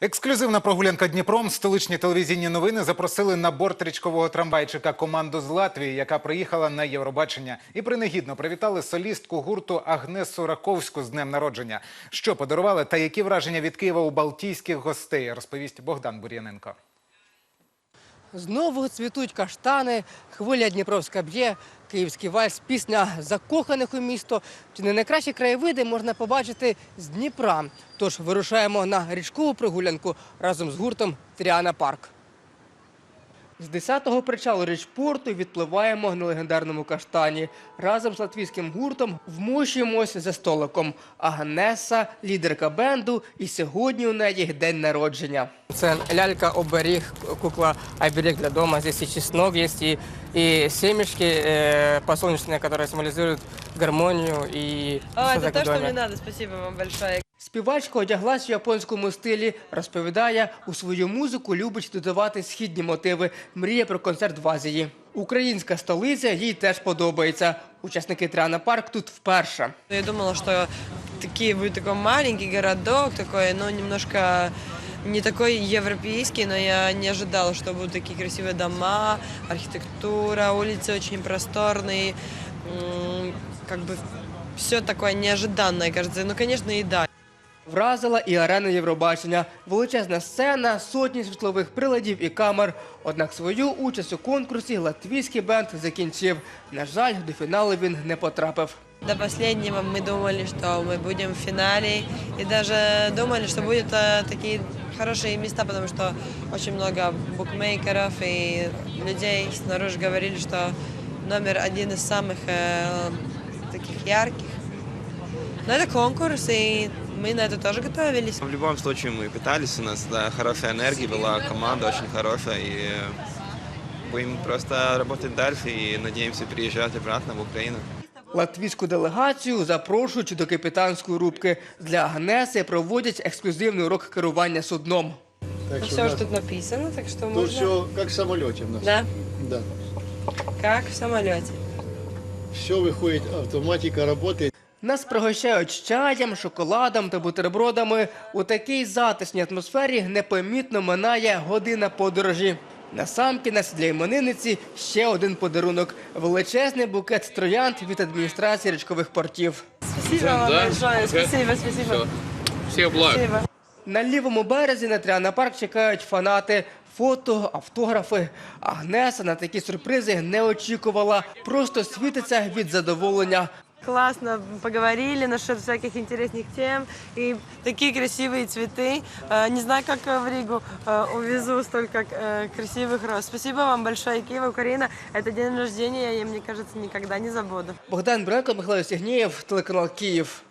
Ексклюзивна прогулянка Дніпром. Столичні телевізійні новини запросили на борт річкового трамвайчика команду з Латвії, яка приїхала на Євробачення, і принагідно привітали солістку гурту Агнесу Раковську з днем народження. Що подарували та які враження від Києва у балтійських гостей, розповість Богдан Бур'яненко. Знову цвітуть каштани, хвиля Дніпровська б'є, київський вальс, пісня закоханих у місто. Чи не найкращі краєвиди можна побачити з Дніпра? Тож вирушаємо на річкову прогулянку разом з гуртом Тріана Парк. З 10-го причалу річпорту відпливаємо на легендарному каштані. Разом з латвійським гуртом вмощуємося за столиком. Агнеса, лідерка бенду, і сьогодні у неї день народження. Це лялька оберіг, кукла оберіг для дома. Здесь и чеснок есть, и, и семечки э, подсолнечные, которые символизируют гармонию и А, всё это то, так что вдома. мне надо. Спасибо вам большое. Співачка одяглась в японському стилі, розповідає, у свою музику любить додавати східні мотиви, мріє про концерт в Азії. Українська столиця їй теж подобається. Учасники Тріана Парк тут вперше. Я думала, что такие будет такой маленький городок, такой, ну, немножко не такой европейский, но я не ожидала, что будут такие красивые дома, архитектура, улицы очень просторные, м, как бы все такое неожиданное, кажется. Ну, конечно, еда. Вразила і арена Євробачення. Величезна сцена, сотні світлових приладів і камер. Однак свою участь у конкурсі латвійський бенд закінчив. На жаль, до фіналу він не потрапив. До последнего мы думали, что мы будем в финале, и даже думали, что будут э, такие хорошие места, потому что очень много букмекеров и людей снаружи говорили, что номер один из самых э, таких ярких. Но это конкурс, и мы на это тоже готовились. В любом случае мы пытались, у нас да, хорошая энергия была, команда очень хорошая, и э, будем просто работать дальше и надеемся приезжать обратно в Украину. Латвійську делегацію запрошують до капітанської рубки. Для Агнеси проводять ексклюзивний урок керування судном. Так что Все у уже нас тут написано, так что тут можно... все как в самолете у нас. Да, Да. как в самолете. Все выходит, автоматика работает. Нас пригощають чаєм, шоколадом та бутербродами. У такій затишній атмосфері непомітно минає година подорожі. Насамкінець для іменинниці ще один подарунок величезний букет троянд від адміністрації річкових портів. Спасибо вам большое, спасибо, спасибо. Всех благ. На лівому березі на Тріана парк чекають фанати. Фото, автографи. Агнеса на такі сюрпризи не очікувала. Просто світиться від задоволення Классно поговорили насчет всяких интересных тем и такие красивые цветы. Э, Не знаю, как э, в Ригу э, увезу столько э, красивых роз. Спасибо вам большое, Киев, Украина. Это день рождения, я, мне кажется, никогда не забуду. Богдан Бренко, Михайло Сігнєєв, телеканал Київ.